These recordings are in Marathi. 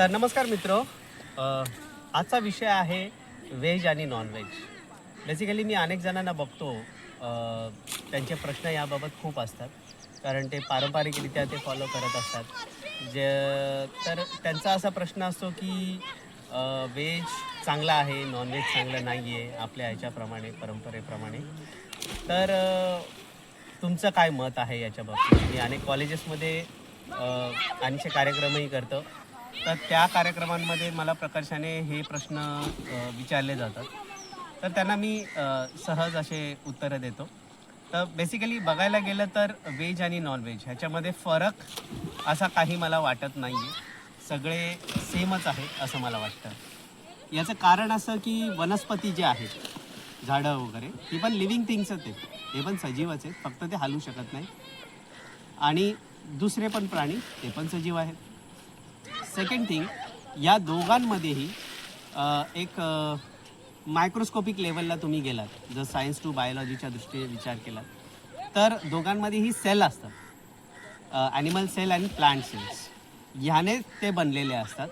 तर नमस्कार मित्र. आजचा विषय आहे व्हेज आणि नॉनव्हेज. बेसिकली मी अनेक जणांना बघतो त्यांचे प्रश्न याबाबत खूप असतात. कारण ते पारंपरिकरित्या ते फॉलो करत असतात. जे तर त्यांचा असा प्रश्न असतो की व्हेज चांगला आहे नॉनव्हेज चांगलं नाही आहे आपल्या ह्याच्याप्रमाणे परंपरेप्रमाणे. तर तुमचं काय मत आहे याच्या बाबतीत? मी अनेक कॉलेजेसमध्ये अ, कार्यक्रमही करतो. तर त्या कार्यक्रमांमध्ये मला प्रकर्षाने हे प्रश्न विचारले जातात. तर त्यांना मी सहज असे उत्तरं देतो. तर बेसिकली बघायला गेलं तर व्हेज आणि नॉनव्हेज ह्याच्यामध्ये फरक असा काही मला वाटत नाही आहे सगळे सेमच आहे असं मला वाटतं. याचं कारण असं की वनस्पती जे आहेत झाडं वगैरे ही पण लिव्हिंग थिंग्सच आहेत. हे पण सजीवच आहेत. फक्त ते हालू शकत नाही आणि दुसरे पण प्राणी ते पण सजीव आहेत. सेकंड थिंग या दोघांमध्येही एक मायक्रोस्कोपिक लेवलला तुम्ही गेलात जर सायन्स टू बायोलॉजीच्या दृष्टीने विचार केला तर दोघांमध्येही सेल असतात. ॲनिमल सेल आणि प्लांट सेल्स ह्याने ते बनलेले असतात.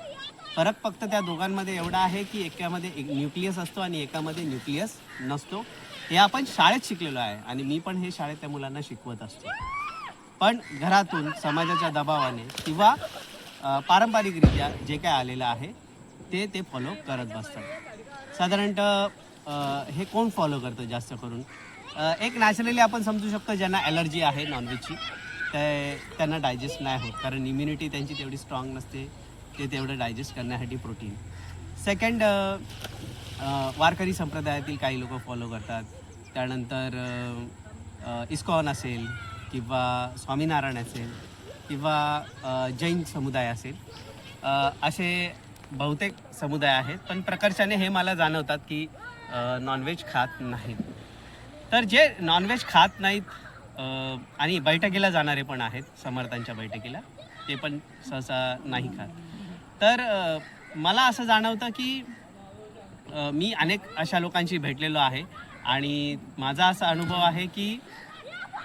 फरक फक्त त्या दोघांमध्ये एवढा आहे की एकामध्ये एक न्यूक्लियस असतो आणि एकामध्ये न्यूक्लियस नसतो. हे आपण शाळेत शिकलेलो आहे आणि मी पण हे शाळेत त्या मुलांना शिकवत असतो. पण घरातून समाजाच्या दबावाने किंवा पारंपरिकरित्या जे काय आलेलं आहे ते ते फॉलो करत बसतात. साधारणतः हे कोण फॉलो करतं जास्त करून? एक नॅचरली आपण समजू शकतो ज्यांना ॲलर्जी आहे नॉनव्हेजची ते त्यांना डायजेस्ट नाही होत. कारण इम्युनिटी त्यांची तेवढी स्ट्रॉंग नसते ते तेवढं डायजेस्ट करण्यासाठी प्रोटीन सेकंड वारकरी संप्रदायातील काही लोक फॉलो करतात. त्यानंतर इस्कॉन असेल किंवा स्वामीनारायण असेल. किंवा जैन समुदाय असेल असे बहुतेक समुदाय आहेत पण प्रकर्षाने हे मला जाणवतात की नॉनव्हेज खात नाहीत. तर जे नॉनव्हेज खात नाहीत आणि बैठकीला जाणारे पण आहेत समर्थांच्या बैठकीला ते पण सहसा नाही खात. तर मला असं जाणवतं की मी अनेक अशा लोकांशी भेटलेलो आहे आणि माझा असा अनुभव आहे की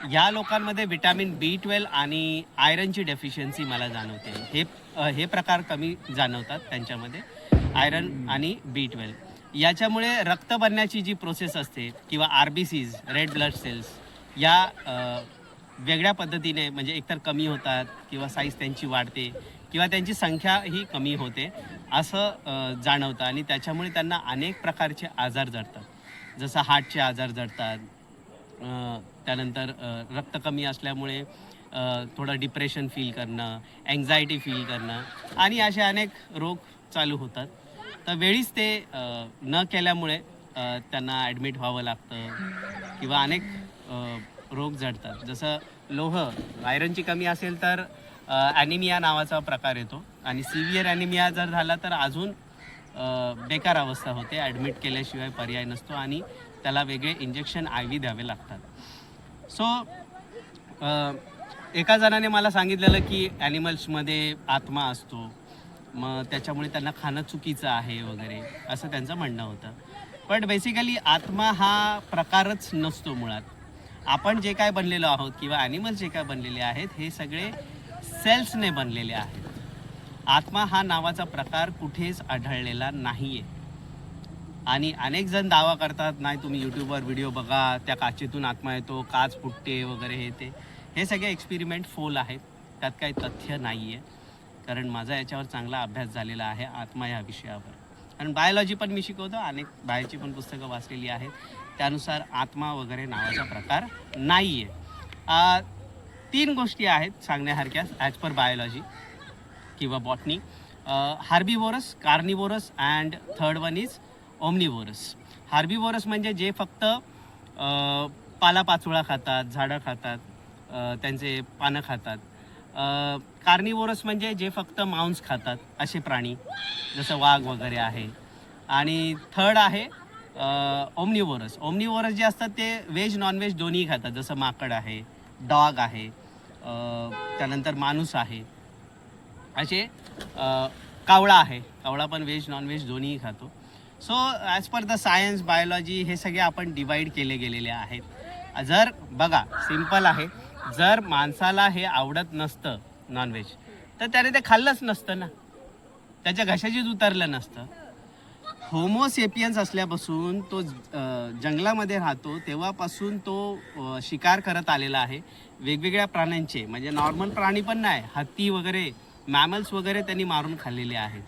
या लोकांमध्ये विटॅमिन बी ट्वेल्व आणि आयरनची डेफिशियन्सी मला जाणवते. हे अ, हे प्रकार कमी जाणवतात त्यांच्यामध्ये आयरन आणि बी ट्वेल्व. याच्यामुळे रक्त बनण्याची जी प्रोसेस असते किंवा R B Cs red blood cells या अ, वेगळ्या पद्धतीने म्हणजे एकतर कमी होतात किंवा साईज त्यांची वाढते किंवा त्यांची संख्या ही कमी होते असं अ, जाणवतं आणि त्याच्यामुळे त्यांना अनेक प्रकारचे आजार जडतात. जसं हार्टचे आजार जडतात त्यानंतर रक्त कमी असल्यामुळे थोडं डिप्रेशन फील करणं अँझायटी फील करणं आणि असे अनेक रोग चालू होतात. तर वेळीच ते न केल्यामुळे त्यांना ॲडमिट व्हावं लागतं किंवा अनेक रोग जडतात जसं लोह आयरनची कमी असेल तर ॲनिमिया नावाचा प्रकार येतो आणि सिव्हिअर ॲनिमिया जर झाला तर अजून बेकार अवस्था होते. ॲडमिट केल्याशिवाय पर्याय नसतो आणि त्याला वेगळे इंजेक्शन आय व्ही द्यावे लागतात. सो एका जणाने मला सांगितलेलं की ॲनिमल्समध्ये आत्मा असतो. मग त्याच्यामुळे त्यांना खाणं चुकीचं आहे वगैरे असं त्यांचं म्हणणं होतं. पण बेसिकली आत्मा हा प्रकारच नसतो मुळात. आपण जे काय बनलेलो आहोत किंवा ॲनिमल्स जे काय बनलेले आहेत हे सगळे सेल्सने बनलेले आहेत. आत्मा हा नावाचा प्रकार कुठेच आढळलेला नाही आहे आणि अनेक जण दावा करतात नाही तुम्ही यूट्यूबवर व्हिडिओ बघा त्या काचेतून आत्मा येतो काच फुटते वगैरे हे ते. हे सगळे एक्सपेरिमेंट फोल आहेत. त्यात काही तथ्य नाही आहे कारण माझा याच्यावर चांगला अभ्यास झालेला आहे आत्मा या विषयावर. कारण बायोलॉजी पण मी शिकवतो. अनेक बाहेरची पण पुस्तकं वाचलेली आहेत. त्यानुसार आत्मा वगैरे नावाचा प्रकार नाही आहे तीन गोष्टी आहेत सांगण्यासारख्या ॲज पर बायोलॉजी किंवा botany herbivorous carnivorous and third one is omnivorous herbivorous म्हणजे जे फक्त पालापाचोळा खातात झाडं खातात त्यांचे पानं खातात. कार्निवोरस म्हणजे जे फक्त मांस खातात असे प्राणी जसं वाघ वगैरे आहे. आणि थर्ड आहे ओमनिवोरस ओमनिवोरस जे असतात ते व्हेज नॉनव्हेज दोन्ही खातात. जसं माकड आहे डॉग आहे त्यानंतर माणूस आहे. असे कावळा आहे. कावळा पण व्हेज नॉनव्हेज दोन्हीही खातो. So as per the science biology हे सगळे आपण डिवाईड केले गेलेले आहेत. जर बघा सिंपल आहे. जर माणसाला हे आवडत नसतं नॉनव्हेज तर त्याने ते खाल्लंच नसतं ना. त्याच्या घशाचीच उतरलं नसतं. होमोसेपियन्स असल्यापासून तो जंगलामध्ये राहतो तेव्हापासून तो शिकार करत आलेला आहे. वेगवेगळ्या प्राण्यांचे म्हणजे नॉर्मल प्राणी पण नाही हत्ती वगैरे मॅमल्स वगैरे त्यांनी मारून खाल्लेले आहेत.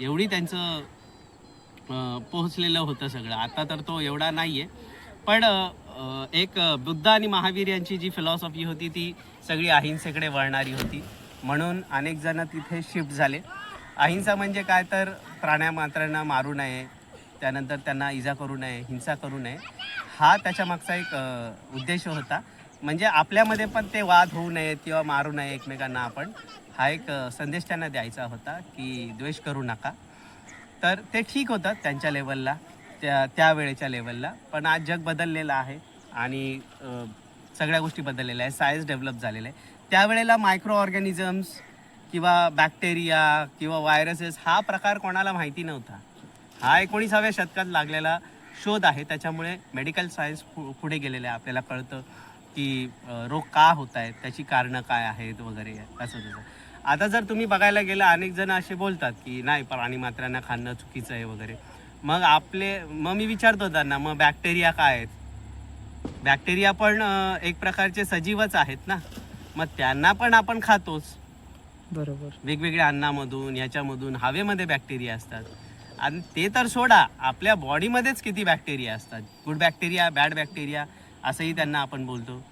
एवढी त्यांचं पोहोचलेलं होतं सगळं. आता तर तो एवढा नाही आहे पण एक बुद्ध आणि महावीर यांची जी फिलॉसॉफी होती ती सगळी अहिंसेकडे वळणारी होती. म्हणून अनेक जण तिथे शिफ्ट झाले. अहिंसा म्हणजे काय तर प्राण्यामात्रांना मारू नये त्यानंतर त्यांना इजा करू नये हिंसा करू नये. हा त्याच्यामागचा एक उद्देश होता. म्हणजे आपल्यामध्ये पण ते वाद होऊ नयेत किंवा मारू नये एकमेकांना आपण. हा एक संदेश त्यांना द्यायचा होता की द्वेष करू नका. तर ते ठीक होतं त्यांच्या लेवलला त्या त्यावेळेच्या लेवलला पण आज जग बदललेलं आहे आणि सगळ्या गोष्टी बदललेल्या आहेत. सायन्स डेव्हलप झालेलं आहे त्यावेळेला मायक्रो ऑर्गॅनिझम्स किंवा बॅक्टेरिया किंवा व्हायरसेस हा प्रकार कोणाला माहिती नव्हता. हा एकोणीसाव्या शतकात लागलेला शोध आहे. त्याच्यामुळे मेडिकल सायन्स पु पुढे गेलेलं आहे. आपल्याला कळतं की रोग का होत आहेत? त्याची कारणं काय आहेत? वगैरे असं तसं आता जर तुम्ही बघायला गेलं अनेक जण असे बोलतात की नाही प्राणी मात्रांना खाणं चुकीचं आहे वगैरे. मग आपले मग मी विचारतो त्यांना मग बॅक्टेरिया काय आहेत? बॅक्टेरिया पण एक प्रकारचे सजीवच आहेत ना. मग त्यांना पण आपण खातोच. बरोबर. वेगवेगळ्या अन्नामधून याच्यामधून हवेमध्ये बॅक्टेरिया असतात. आणि ते तर सोडा आपल्या बॉडीमध्येच किती बॅक्टेरिया असतात. गुड बॅक्टेरिया बॅड बॅक्टेरिया असंही त्यांना आपण बोलतो.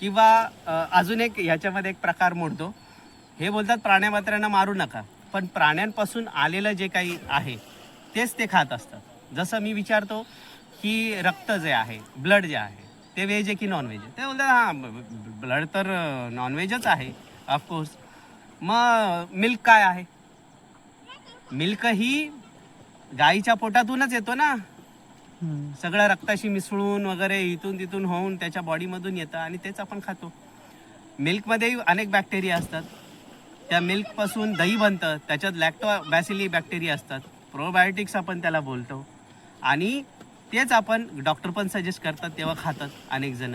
किंवा अजून एक ह्याच्यामध्ये एक प्रकार मोडतो. हे बोलतात प्राण्यामात्रांना मारू नका पण प्राण्यांपासून आलेलं जे काही आहे तेच ते खात असतात. जसं मी विचारतो की रक्त जे आहे ब्लड जे आहे ते व्हेज आहे की नॉनव्हेज आहे? ते बोलतात हां ब्लड तर नॉनव्हेजच आहे ऑफकोर्स मग मिल्क काय आहे? मिल्क ही गाईच्या पोटातूनच येतो ना. सगळं रक्ताशी मिसळून वगैरे इथून तिथून होऊन त्याच्या बॉडीमधून येतं आणि तेच आपण खातो. मिल्कमध्येही अनेक बॅक्टेरिया असतात. त्या मिल्कपासून दही बनतं त्याच्यात लॅक्टो बॅसिली बॅक्टेरिया असतात. प्रोबायोटिक्स आपण त्याला बोलतो. आणि तेच आपण डॉक्टर पण सजेस्ट करतात तेव्हा खातात अनेक जण.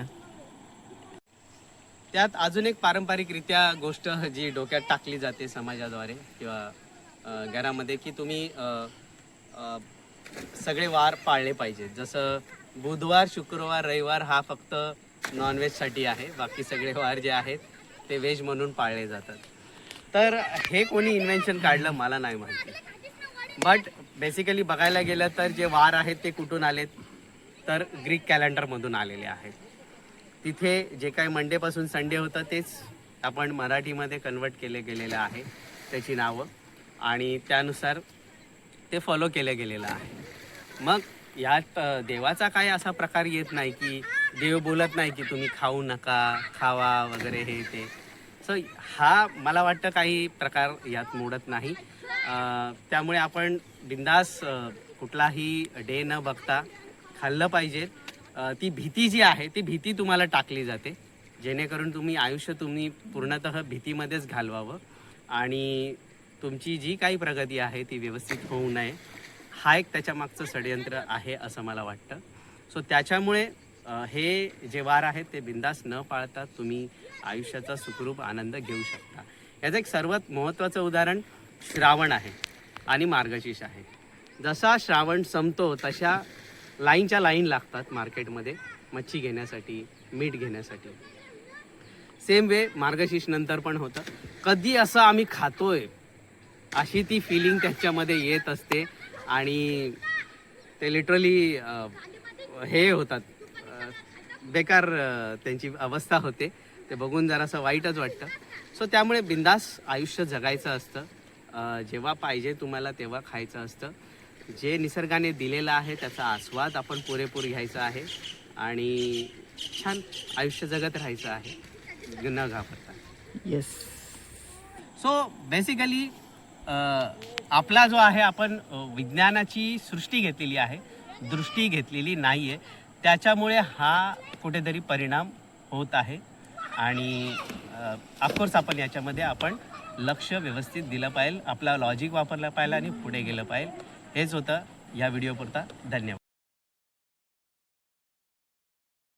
त्यात अजून एक पारंपरिकरित्या गोष्ट जी डोक्यात टाकली जाते समाजाद्वारे किंवा घरामध्ये की तुम्ही सगळे वार पाळले पाहिजेत जसं बुधवार शुक्रवार रविवार हा फक्त नॉनव्हेजसाठी आहे. बाकी सगळे वार जे आहेत ते व्हेज म्हणून पाळले जातात. तर हे कोणी इन्व्हेन्शन काढलं मला नाही माहिती. बट बेसिकली बघायला गेलं तर जे वार आहेत ते कुठून आलेत? तर ग्रीक कॅलेंडरमधून आलेले आहेत. तिथे जे काही मंडेपासून संडे होतं तेच आपण मराठीमध्ये कन्वर्ट केले गेलेलं आहे त्याची नावं. आणि त्यानुसार ते फॉलो केलं गेलेलं आहे. मग यात देवाचा काही असा प्रकार येत नाही की देव बोलत नाही की तुम्ही खाऊ नका खावा वगैरे हे ते. सो हा मला वाटतं काही प्रकार यात मोडत नाही. त्यामुळे आपण बिंदास कुठलाही डे न बघता खाल्लं पाहिजे. ती भीती जी आहे ती भीती तुम्हाला टाकली जाते. जेणेकरून तुम्ही आयुष्य तुम्ही पूर्णतः भीतीमध्येच घालवावं. आणि तुमची जी काही प्रगती आहे ती व्यवस्थित होऊ नये. हा एक त्याच्यामागचं षडयंत्र आहे असं मला वाटतं. सो त्याच्यामुळे हे जे वार आहेत ते बिंदास न पाळता तुम्ही आयुष्याचा सुखरूप आनंद घेऊ शकता. याचं एक सर्वात महत्त्वाचं उदाहरण श्रावण आहे आणि मार्गशीर्ष आहे. जसा श्रावण संपतो तशा लाईनच्या लाईन लागतात मार्केटमध्ये मच्छी घेण्यासाठी मीठ घेण्यासाठी. सेम वे मार्गशीर्ष नंतर पण होतं. कधी असं आम्ही खातोय अशी ती फिलिंग त्याच्यामध्ये येत असते आणि ते लिटरली हे होतात. बेकार त्यांची अवस्था होते. ते बघून जरासं वाईटच वाटतं. सो त्यामुळे बिंदास आयुष्य जगायचं असतं. जेव्हा पाहिजे तुम्हाला तेव्हा खायचं असतं. जे निसर्गाने दिलेलं आहे त्याचा आस्वाद आपण पुरेपूर घ्यायचा आहे. आणि छान आयुष्य जगत राहायचं आहे. न घाबरता. येस सो बेसिकली आपला जो आहे आपण विज्ञानाची सृष्टी घेतलेली आहे. दृष्टी घेतलेली नाही आहे त्याच्यामुळे हा कुठेतरी परिणाम होत आहे. आणि ऑफकोर्स आपण याच्यामध्ये आपण लक्ष व्यवस्थित दिलं पाहिजे आपला लॉजिक वापरलं पाहिजे आणि पुढे गेलं पाहिजे हेच होतं या व्हिडिओपुरता धन्यवाद.